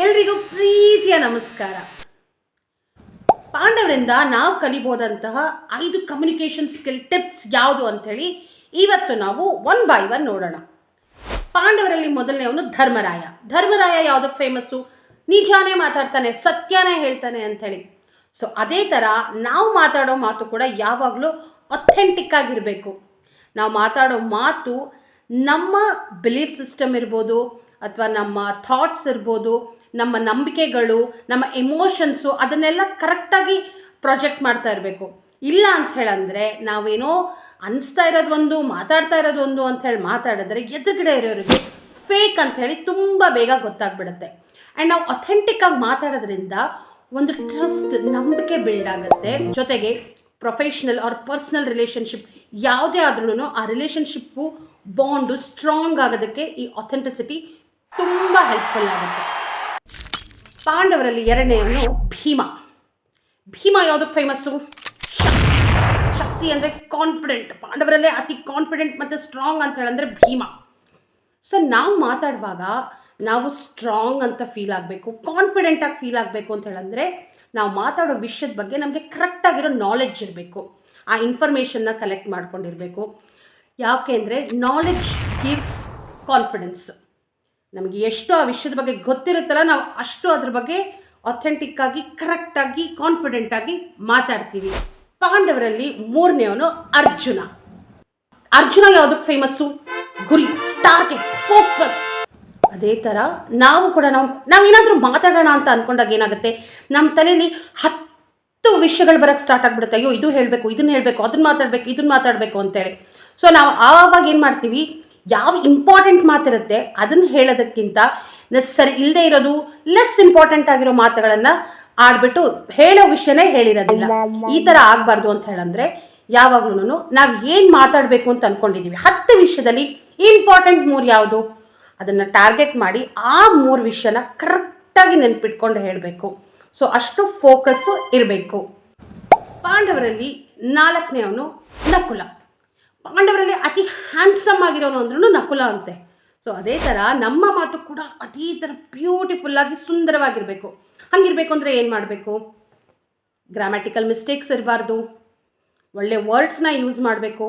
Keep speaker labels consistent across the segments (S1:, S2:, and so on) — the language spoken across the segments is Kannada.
S1: ಎಲ್ರಿಗೂ ಪ್ರೀತಿಯ ನಮಸ್ಕಾರ. ಪಾಂಡವರಿಂದ ನಾವು ಕಲಿಬೋದಂತಹ ಐದು ಕಮ್ಯುನಿಕೇಷನ್ ಸ್ಕಿಲ್ ಟಿಪ್ಸ್ ಯಾವುದು ಅಂಥೇಳಿ ಇವತ್ತು ನಾವು ಒನ್ ಬೈ ಒನ್ ನೋಡೋಣ. ಪಾಂಡವರಲ್ಲಿ ಮೊದಲನೆಯವನು ಧರ್ಮರಾಯ. ಧರ್ಮರಾಯ ಯಾವುದಕ್ಕೆ ಫೇಮಸ್ಸು ನಿಜಾನೇ ಮಾತಾಡ್ತಾನೆ, ಸತ್ಯನೇ ಹೇಳ್ತಾನೆ ಅಂಥೇಳಿ ಸೊ ಅದೇ ಥರ ನಾವು ಮಾತಾಡೋ ಮಾತು ಕೂಡ ಯಾವಾಗಲೂ ಅಥೆಂಟಿಕ್ ಆಗಿರಬೇಕು. ನಾವು ಮಾತಾಡೋ ಮಾತು ನಮ್ಮ ಬಿಲೀಫ್ ಸಿಸ್ಟಮ್ ಇರ್ಬೋದು ಅಥವಾ ನಮ್ಮ ಥಾಟ್ಸ್ ಇರ್ಬೋದು, ನಮ್ಮ ನಂಬಿಕೆಗಳು, ನಮ್ಮ ಎಮೋಷನ್ಸು ಅದನ್ನೆಲ್ಲ ಕರೆಕ್ಟಾಗಿ ಪ್ರಾಜೆಕ್ಟ್ ಮಾಡ್ತಾ ಇರಬೇಕು. ಇಲ್ಲ ಅಂತ ಹೇಳಂದರೆ ನಾವೇನೋ ಅನಿಸ್ತಾ ಇರೋದು ಒಂದು ಮಾತಾಡ್ತಾ ಇರೋದು ಒಂದು ಅಂತ ಹೇಳಿ ಮಾತಾಡಿದ್ರೆ ಎದುರುಗಡೆ ಇರೋರಿಗೆ ಫೇಕ್ ಅಂತ ಹೇಳಿ ತುಂಬ ಬೇಗ ಗೊತ್ತಾಗ್ಬಿಡುತ್ತೆ. ಆ್ಯಂಡ್ ನಾವು ಅಥೆಂಟಿಕ್ ಆಗಿ ಮಾತಾಡೋದ್ರಿಂದ ಒಂದು ಟ್ರಸ್ಟ್ ನಂಬಿಕೆ ಬಿಲ್ಡ್ ಆಗುತ್ತೆ. ಜೊತೆಗೆ ಪ್ರೊಫೆಷ್ನಲ್ ಆರ್ ಪರ್ಸ್ನಲ್ ರಿಲೇಷನ್ಶಿಪ್ ಯಾವುದೇ ಆದ್ರೂ ಆ ರಿಲೇಷನ್ಶಿಪ್ಪು ಬಾಂಡು ಸ್ಟ್ರಾಂಗ್ ಆಗೋದಕ್ಕೆ ಈ ಅಥೆಂಟಿಸಿಟಿ ತುಂಬ ಹೆಲ್ಪ್ಫುಲ್ ಆಗುತ್ತೆ. ಪಾಂಡವರಲ್ಲಿ ಎರಡನೆಯವನು ಭೀಮ. ಭೀಮ ಯಾವುದಕ್ಕೆ ಫೇಮಸ್ಸು ಶಕ್ತಿ. ಅಂದರೆ ಕಾನ್ಫಿಡೆಂಟ್ ಪಾಂಡವರಲ್ಲೇ ಅತಿ ಕಾನ್ಫಿಡೆಂಟ್ ಮತ್ತು ಸ್ಟ್ರಾಂಗ್ ಅಂತ ಹೇಳಂದ್ರೆ ಭೀಮ. ಸೊ ನಾವು ಮಾತಾಡುವಾಗ ನಾವು ಸ್ಟ್ರಾಂಗ್ ಅಂತ ಫೀಲ್ ಆಗಬೇಕು ಕಾನ್ಫಿಡೆಂಟಾಗಿ ಫೀಲ್ ಆಗಬೇಕು ಅಂತ ಹೇಳಂದರೆ ನಾವು ಮಾತಾಡೋ ವಿಷಯದ ಬಗ್ಗೆ ನಮಗೆ ಕರೆಕ್ಟಾಗಿರೋ ನಾಲೆಡ್ಜ್ ಇರಬೇಕು. ಆ ಇನ್ಫಾರ್ಮೇಷನ್ನ ಕಲೆಕ್ಟ್ ಮಾಡ್ಕೊಂಡಿರಬೇಕು. ಯಾಕೆ ಅಂದರೆ ನಾಲೆಡ್ಜ್ ಗಿವ್ಸ್ ಕಾನ್ಫಿಡೆನ್ಸ್ ನಮಗೆ ಎಷ್ಟು ಆ ವಿಷಯದ ಬಗ್ಗೆ ಗೊತ್ತಿರುತ್ತಲ್ಲ, ನಾವು ಅಷ್ಟು ಅದ್ರ ಬಗ್ಗೆ ಅಥೆಂಟಿಕ್ಕಾಗಿ ಕರೆಕ್ಟಾಗಿ ಕಾನ್ಫಿಡೆಂಟಾಗಿ ಮಾತಾಡ್ತೀವಿ. ಪಾಂಡವರಲ್ಲಿ ಮೂರನೇವನು ಅರ್ಜುನ. ಅರ್ಜುನ ಯಾವುದಕ್ಕೆ ಫೇಮಸ್ಸು ಗುರಿ ಟಾರ್ಗೆಟ್ ಫೋಕಸ್ ಅದೇ ಥರ ನಾವು ಕೂಡ ನಾವು ನಾವೇನಾದರೂ ಮಾತಾಡೋಣ ಅಂತ ಅಂದ್ಕೊಂಡಾಗ ಏನಾಗುತ್ತೆ? ನಮ್ಮ ತಲೆಯಲ್ಲಿ ಹತ್ತು ವಿಷಯಗಳು ಬರೋಕ್ಕೆ ಸ್ಟಾರ್ಟ್ ಆಗಿಬಿಡುತ್ತೆ. ಅಯ್ಯೋ, ಇದು ಹೇಳಬೇಕು, ಇದನ್ನ ಹೇಳಬೇಕು, ಅದನ್ನ ಮಾತಾಡಬೇಕು, ಇದನ್ನ ಮಾತಾಡಬೇಕು ಅಂತೇಳಿ. ಸೊ ನಾವು ಆವಾಗ ಏನು ಮಾಡ್ತೀವಿ? ಯಾವ ಇಂಪಾರ್ಟೆಂಟ್ ಮಾತಿರುತ್ತೆ ಅದನ್ನು ಹೇಳೋದಕ್ಕಿಂತ ಸರಿ ಇಲ್ಲದೆ ಇರೋದು ಲೆಸ್ ಇಂಪಾರ್ಟೆಂಟ್ ಆಗಿರೋ ಮಾತುಗಳನ್ನು ಆಡ್ಬಿಟ್ಟು ಹೇಳೋ ವಿಷಯನೇ ಹೇಳಿರೋದಿಲ್ಲ. ಈ ಥರ ಆಗಬಾರ್ದು ಅಂತ ಹೇಳಂದ್ರೆ ಯಾವಾಗ್ಲೂ ನಾವು ಏನು ಮಾತಾಡಬೇಕು ಅಂತ ಅಂದ್ಕೊಂಡಿದ್ದೀವಿ ಹತ್ತು ವಿಷಯದಲ್ಲಿ ಇಂಪಾರ್ಟೆಂಟ್ ಮೂರು ಯಾವುದು? ಅದನ್ನು ಟಾರ್ಗೆಟ್ ಮಾಡಿ ಆ ಮೂರು ವಿಷಯನ ಕರೆಕ್ಟಾಗಿ ನೆನ್ಪಿಟ್ಕೊಂಡು ಹೇಳಬೇಕು. ಸೊ ಅಷ್ಟು ಫೋಕಸ್ಸು ಇರಬೇಕು. ಪಾಂಡವರಲ್ಲಿ ನಾಲ್ಕನೇ ಅವನು ನಕುಲ. ಪಾಂಡವರಲ್ಲಿ ಅತಿ ಹ್ಯಾಂಡ್ಸಮ್ ಆಗಿರೋನು ಅಂದ್ರೂ ನಕುಲ ಅಂತೆ. ಸೊ ಅದೇ ಥರ ನಮ್ಮ ಮಾತು ಕೂಡ ಅತೀ ಥರ ಬ್ಯೂಟಿಫುಲ್ಲಾಗಿ ಸುಂದರವಾಗಿರಬೇಕು. ಹಂಗಿರಬೇಕು ಅಂದರೆ ಏನು ಮಾಡಬೇಕು? ಗ್ರಾಮ್ಯಾಟಿಕಲ್ ಮಿಸ್ಟೇಕ್ಸ್ ಇರಬಾರ್ದು. ಒಳ್ಳೆ ವರ್ಡ್ಸ್ನ ಯೂಸ್ ಮಾಡಬೇಕು.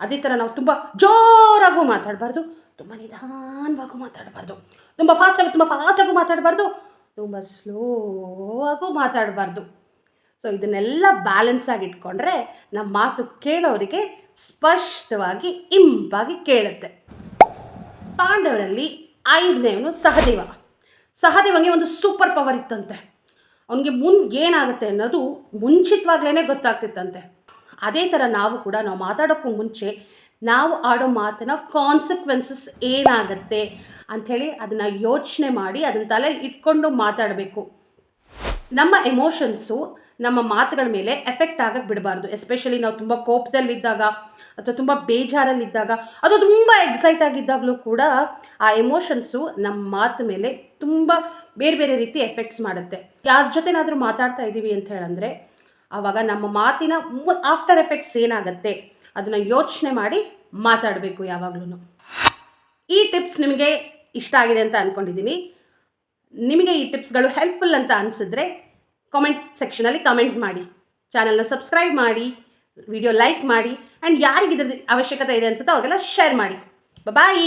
S1: ಅದೇ ಥರ ನಾವು ತುಂಬ ಜೋರಾಗೂ ಮಾತಾಡಬಾರ್ದು. ತುಂಬ ನಿಧಾನವಾಗೂ ಮಾತಾಡಬಾರ್ದು. ತುಂಬ ಫಾಸ್ಟಾಗಿ ತುಂಬ ಫಾಸ್ಟಾಗೂ ಮಾತಾಡಬಾರ್ದು. ತುಂಬ ಸ್ಲೋ ಆಗೂ ಮಾತಾಡಬಾರ್ದು. ಸೊ ಇದನ್ನೆಲ್ಲ ಬ್ಯಾಲೆನ್ಸ್ ಆಗಿ ಇಟ್ಕೊಂಡ್ರೆ ನಮ್ಮ ಮಾತು ಕೇಳೋರಿಗೆ ಸ್ಪಷ್ಟವಾಗಿ ಇಂಪಾಗಿ ಕೇಳುತ್ತೆ. ಪಾಂಡವರಲ್ಲಿ ಐದನೇವನು ಸಹದೇವ. ಸಹದೇವನಿಗೆ ಒಂದು ಸೂಪರ್ ಪವರ್ ಇತ್ತಂತೆ. ಅವನಿಗೆ ಮುಂದೆ ಏನಾಗುತ್ತೆ ಅನ್ನೋದು ಮುಂಚಿತವಾಗ್ಲೇ ಗೊತ್ತಾಗ್ತಿತ್ತಂತೆ. ಅದೇ ಥರ ನಾವು ಕೂಡ ನಾವು ಮಾತಾಡೋಕ್ಕೂ ಮುಂಚೆ ನಾವು ಆಡೋ ಮಾತಿನ ಕಾನ್ಸಿಕ್ವೆನ್ಸಸ್ ಏನಾಗುತ್ತೆ ಅಂಥೇಳಿ ಅದನ್ನು ಯೋಚನೆ ಮಾಡಿ ಅದನ್ನ ತಲೆಯಲ್ಲಿ ಇಟ್ಕೊಂಡು ಮಾತಾಡಬೇಕು. ನಮ್ಮ ಎಮೋಷನ್ಸು ನಮ್ಮ ಮಾತುಗಳ ಮೇಲೆ ಎಫೆಕ್ಟ್ ಆಗಕ್ಕೆ ಬಿಡಬಾರ್ದು. ಎಸ್ಪೆಷಲಿ ನಾವು ತುಂಬ ಕೋಪದಲ್ಲಿದ್ದಾಗ ಅಥವಾ ತುಂಬ ಬೇಜಾರಲ್ಲಿದ್ದಾಗ, ಅದು ತುಂಬ ಎಕ್ಸೈಟ್ ಆಗಿದ್ದಾಗಲೂ ಕೂಡ ಆ ಎಮೋಷನ್ಸು ನಮ್ಮ ಮಾತು ಮೇಲೆ ತುಂಬ ಬೇರೆ ಬೇರೆ ರೀತಿ ಎಫೆಕ್ಟ್ಸ್ ಮಾಡುತ್ತೆ. ಯಾರ ಜೊತೆನಾದರೂ ಮಾತಾಡ್ತಾ ಇದ್ದೀವಿ ಅಂತ ಹೇಳಂದರೆ, ಆವಾಗ ನಮ್ಮ ಮಾತಿನ ಆಫ್ಟರ್ ಎಫೆಕ್ಟ್ಸ್ ಏನಾಗುತ್ತೆ ಅದನ್ನು ಯೋಚನೆ ಮಾಡಿ ಮಾತಾಡಬೇಕು ಯಾವಾಗಲೂ ಈ ಟಿಪ್ಸ್ ನಿಮಗೆ ಇಷ್ಟ ಆಗಿದೆ ಅಂತ ಅಂದ್ಕೊಂಡಿದ್ದೀನಿ ನಿಮಗೆ ಈ ಟಿಪ್ಸ್ಗಳು ಹೆಲ್ಪ್ಫುಲ್ ಅಂತ ಅನಿಸಿದ್ರೆ ಕಾಮೆಂಟ್ ಸೆಕ್ಷನಲ್ಲಿ ಕಮೆಂಟ್ ಮಾಡಿ. ಚಾನಲ್ನ ಸಬ್ಸ್ಕ್ರೈಬ್ ಮಾಡಿ ವಿಡಿಯೋ ಲೈಕ್ ಮಾಡಿ ಆ್ಯಂಡ್ ಯಾರಿಗೆ ಇದ್ರ ಅವಶ್ಯಕತೆ ಇದೆ ಅನ್ಸುತ್ತೋ ಅವ್ರಿಗೆಲ್ಲ ಶೇರ್ ಮಾಡಿ. ಬಾಯ್